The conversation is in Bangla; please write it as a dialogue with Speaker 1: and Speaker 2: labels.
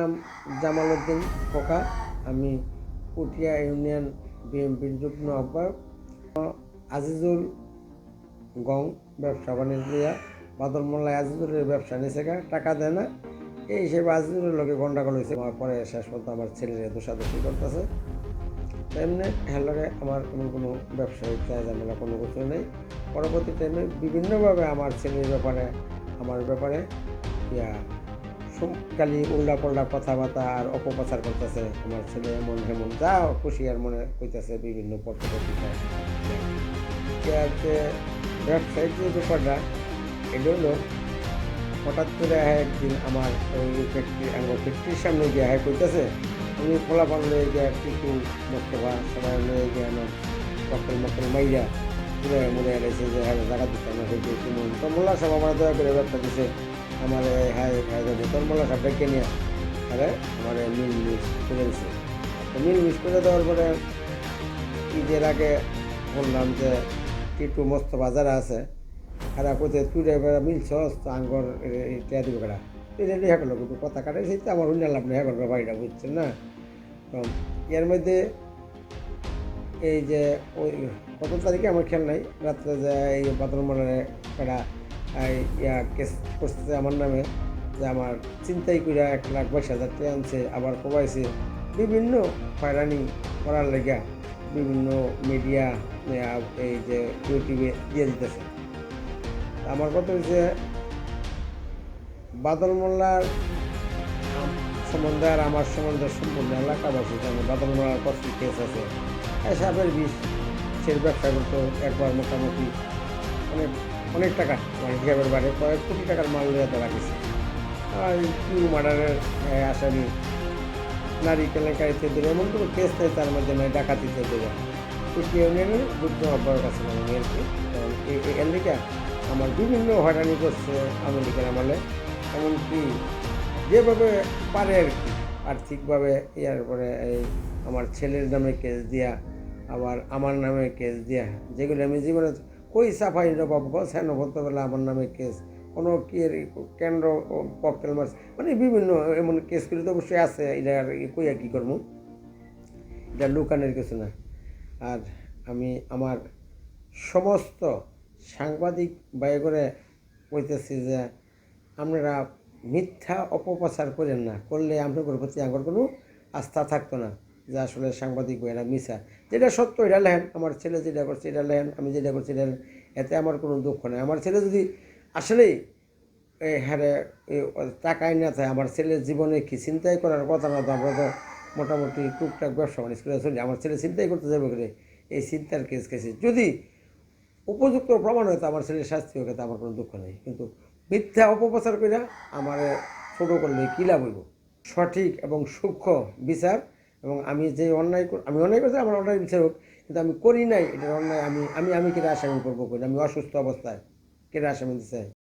Speaker 1: নাম জামাল উদ্দিন খোকা। আমি পুটিয়া ইউনিয়ন বিএনপির যুগ্ম আহ্বায়ক। আজিজুল গং, ব্যবসা বাণিজ্য বাদল মোল্লায় আজিজুলের ব্যবসা নিছে টাকা দেয় না। এই হিসেবে আজিজুলের লোকে গন্ডাগোল হয়েছে পরে শেষ পর্যন্ত আমার ছেলের দোষাদোষি করতেছে। এমনি হ্যালোরে আমার এমন কোনো ব্যবসায়িক ঝামেলা কোনো কিছু নেই। পরবর্তী টাইমে বিভিন্নভাবে আমার ছেলের ব্যাপারে, আমার ব্যাপারে ইয়া খালি উল্টা পাল্টা কথাবার্তা আর অপপ্রচার করতেছে। আমার ছেলে এমন হেমন, যা খুশি আর মনে কইতেছে বিভিন্ন পত্রপত্রিকায়। ব্যবসায়িক যে ব্যাপারটা, এটা হলো হঠাৎ করে একদিন আমার ওই ফ্যাক্টরি ফ্যাক্টরির সামনে গিয়ে হ্যাঁ কইতেছে, আমি পান লয়ে গিয়ে কিছু মোস্তফা সবাই লয়ে গিয়ে আমার মক্কল মক্কল পুরো মনে রয়েছে যে হ্যাঁ জায়গা দিতে আমার হয়েছে তুমি তো মোল্লা সব আমার দয়া করে ব্যবসা দিছে। আমার হ্যাঁ হ্যাঁ মোল্লা সব ডেকে নিয়ে আরে আমার মিল মিস করে দিছে তো মিল মিস করে দেওয়ার পরে ঈদের আগে বললাম যে টিটু মস্ত বাজার আছে খারাপ করতে তুই এবার মিলছস তো আঙ্গর টিয়া দিব এটা দেখা করল কিন্তু কথা কাটাই সেই তো আমার অন্য লাভ নেই এখন বাড়িটা বুঝছেন না তো এর মধ্যে এই যে ওই কত তারিখে আমার খেয়াল নাই রাত্রে যে এই বাথরুমের একটা ইয়া কেস করছে আমার নামে যে আমার চিন্তাই করে এক লাখ বাইশ হাজার টাকা আনছে, আবার কমাইছে। বিভিন্ন হয়রানি করার লেগা বিভিন্ন মিডিয়া এই যে ইউটিউবে দিয়ে দিতেছে। আমার কথা হচ্ছে বাদল মোল্লার সম্বন্ধে আর আমার সম্বন্ধে সম্পূর্ণ এলাকাবাসী জানে বাদল মোল্লার কত কেস আছে? সাপের বিষ সের ব্যবসা করতো একবার মোটামুটি। অনেক অনেক টাকা মানে হিসাবের বাইরে কয়েক কোটি টাকার মাল নিয়ে তো রাখিছে আর কিউ মার্ডারের আসামি নারী কেলেঙ্কারিতে দিলে এমন কোনো কেস নেই তার মধ্যে নয় ডাকাতিতে দেবে কুষ্টি ইউনিয়নের যুদ্ধ অব্যাহত আছে আমি আর কি কারণ এই এই আমেরিকা আমার বিভিন্ন হয়রানি করছে আমেরিকার আমলে। এমনকি যেভাবে পারে আর কি, আর্থিকভাবে ইয়ার পরে এই আমার ছেলের নামে কেস দিয়া, আবার আমার নামে কেস দিয়া, যেগুলো আমি জীবনে কই সাফাই নবাব গছ হ্যাঁ বলতে পারলে আমার নামে কেস। কোনো কি এর কেন্দ্র ককটেল মার্চ মানে বিভিন্ন এমন কেসগুলো তো অবশ্যই আছে, এটা আর কইয়া কী করব? এটা লুকানের কিছু না। আর আমি আমার সমস্ত সাংবাদিক ব্যয় করে কইতেছি যে, আপনারা মিথ্যা অপপ্রচার করেন না, করলে আপনাদের প্রতি আমার কোনো আস্থা থাকতো না। যে আসলে সাংবাদিক বইয়েরা মিশা যেটা সত্য, এটা লেন আমার ছেলে যেটা করছে, এটা লেহেন আমি যেটা করছি, এটা লেহেন। এতে আমার কোনো দুঃখ নেই। আমার ছেলে যদি আসলেই হারে এই টাকাই না থাকে, আমার ছেলের জীবনে কি চিন্তাই করার কথা না, তো আমরা তো মোটামুটি টুকটাক ব্যবসা বাণিজ্য করে চলি। আমার ছেলে চিন্তাই করতে যাবে করে? এই চিন্তার কেস কেসে যদি উপযুক্ত প্রমাণ হয়, তো আমার ছেলের শাস্তি হোক আমার কোনো দুঃখ নেই। কিন্তু মিথ্যা অপপ্রচার করে আমার ছোটো করলে কী লাভ হইব? সঠিক এবং সূক্ষ্ম বিচার এবং আমি যে অন্যায় আমি অন্যায় করছি, আমার অন্যায় বিচার হোক, কিন্তু আমি করি নাই, এটার অন্যায় আমি আমি আমি কেটে আসামি করব করি আমি অসুস্থ অবস্থায় কেটে আসামি দিতে চাই